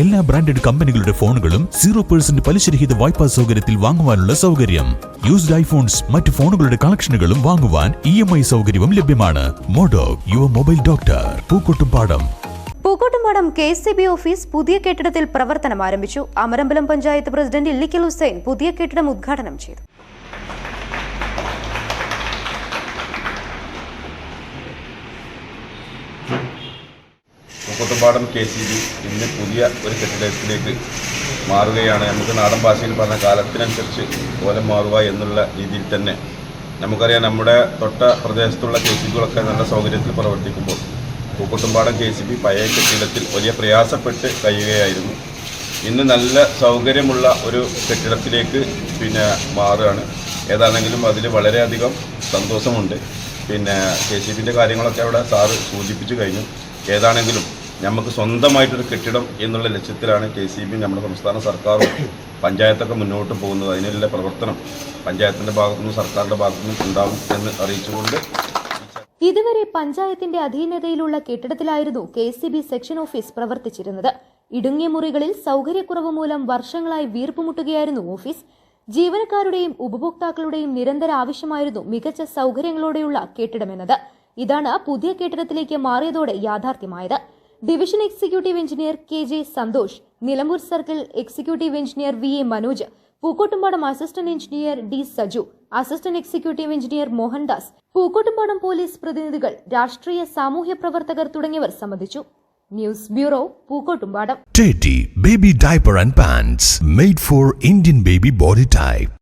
എല്ലാ ബ്രാൻഡഡ് കമ്പനികളുടെ ഫോണുകളും സീറോ പേഴ്സന്റ് പലിശരഹിത വായ്പാ സൗകര്യത്തിൽ വാങ്ങുവാനുള്ള സൗകര്യം. യൂസ്ഡ് ഐഫോൺസ് മറ്റ് ഫോണുകളുടെ കളക്ഷനുകളും വാങ്ങുവാൻ ഇ എം ഐ സൗകര്യവും ലഭ്യമാണ്. Modo your mobile doctor Pookkottumpadam. Pookkottumpadam K C B office പുതിയ കെട്ടിടത്തിൽ പ്രവർത്തനം ആരംഭിച്ചു. അമരമ്പലം പഞ്ചായത്ത് പ്രസിഡന്റ് ഇല്ലിക്കൽ ഹുസൈൻ പുതിയ കെട്ടിടം ഉദ്ഘാടനം ചെയ്തു. പൂക്കോട്ടുംപാടം കെ സി ബി ഇന്ന് പുതിയ ഒരു കെട്ടിടത്തിലേക്ക് മാറുകയാണ്. നമുക്ക് നാടൻ ഭാഷയിൽ പറഞ്ഞ കാലത്തിനനുസരിച്ച് കോലം മാറുക എന്നുള്ള രീതിയിൽ തന്നെ നമുക്കറിയാം നമ്മുടെ തൊട്ട പ്രദേശത്തുള്ള കെ സി ബികളൊക്കെ നല്ല സൗകര്യത്തിൽ പ്രവർത്തിക്കുമ്പോൾ പൂക്കോട്ടുംപാടം കെ സി ബി പഴയ കെട്ടിടത്തിൽ വലിയ പ്രയാസപ്പെട്ട് കഴിയുകയായിരുന്നു. ഇന്ന് നല്ല സൗകര്യമുള്ള ഒരു കെട്ടിടത്തിലേക്ക് പിന്നെ മാറുകയാണ്. ഏതാണെങ്കിലും അതിൽ വളരെയധികം സന്തോഷമുണ്ട്. പിന്നെ കെ സി ബിന്റെ കാര്യങ്ങളൊക്കെ അവിടെ സാറ് സൂചിപ്പിച്ചു കഴിഞ്ഞു. ഏതാണെങ്കിലും നമുക്ക് സ്വന്തമായിട്ടൊരു കെട്ടിടം എന്നുള്ള ലക്ഷ്യത്തിലാണ് കെ സി ബി നമ്മുടെ സംസ്ഥാന സർക്കാരും പഞ്ചായത്തൊക്കെ മുന്നോട്ട് പോകുന്നത്. അതിനുള്ള പ്രവർത്തനം പഞ്ചായത്തിന്റെ ഭാഗത്തുനിന്നും സർക്കാരിന്റെ ഭാഗത്തുനിന്നും ഉണ്ടാവും എന്ന് അറിയിച്ചുകൊണ്ട് ഇതുവരെ പഞ്ചായത്തിന്റെ അധീനതയിലുള്ള കെട്ടിടത്തിലായിരുന്നു K C B section office പ്രവർത്തിച്ചിരുന്നത്. ഇടുങ്ങിയ മുറികളിൽ സൗകര്യക്കുറവ് മൂലം വർഷങ്ങളായി വീർപ്പുമുട്ടുകയായിരുന്നു ഓഫീസ്. ജീവനക്കാരുടെയും ഉപഭോക്താക്കളുടെയും നിരന്തര ആവശ്യമായിരുന്നു മികച്ച സൗകര്യങ്ങളോടെയുള്ള കെട്ടിടമെന്നത് ഇതാണ് പുതിയ കെട്ടിടത്തിലേക്ക് മാറിയതോടെ യാഥാർത്ഥ്യമായത്. Division executive engineer K J Santhosh Nilambur circle executive engineer V A Manoj Pookkottumpadam assistant engineer D Saju assistant executive engineer Mohandas Pookkottumpadam police പ്രതിനിധികൾ രാഷ്ട്രീയ സാമൂഹ്യ പ്രവർത്തകർ തുടങ്ങിയവർ സംബന്ധിച്ചു news bureau Pookkottumpadam baby diaper and pants made for Indian baby body type.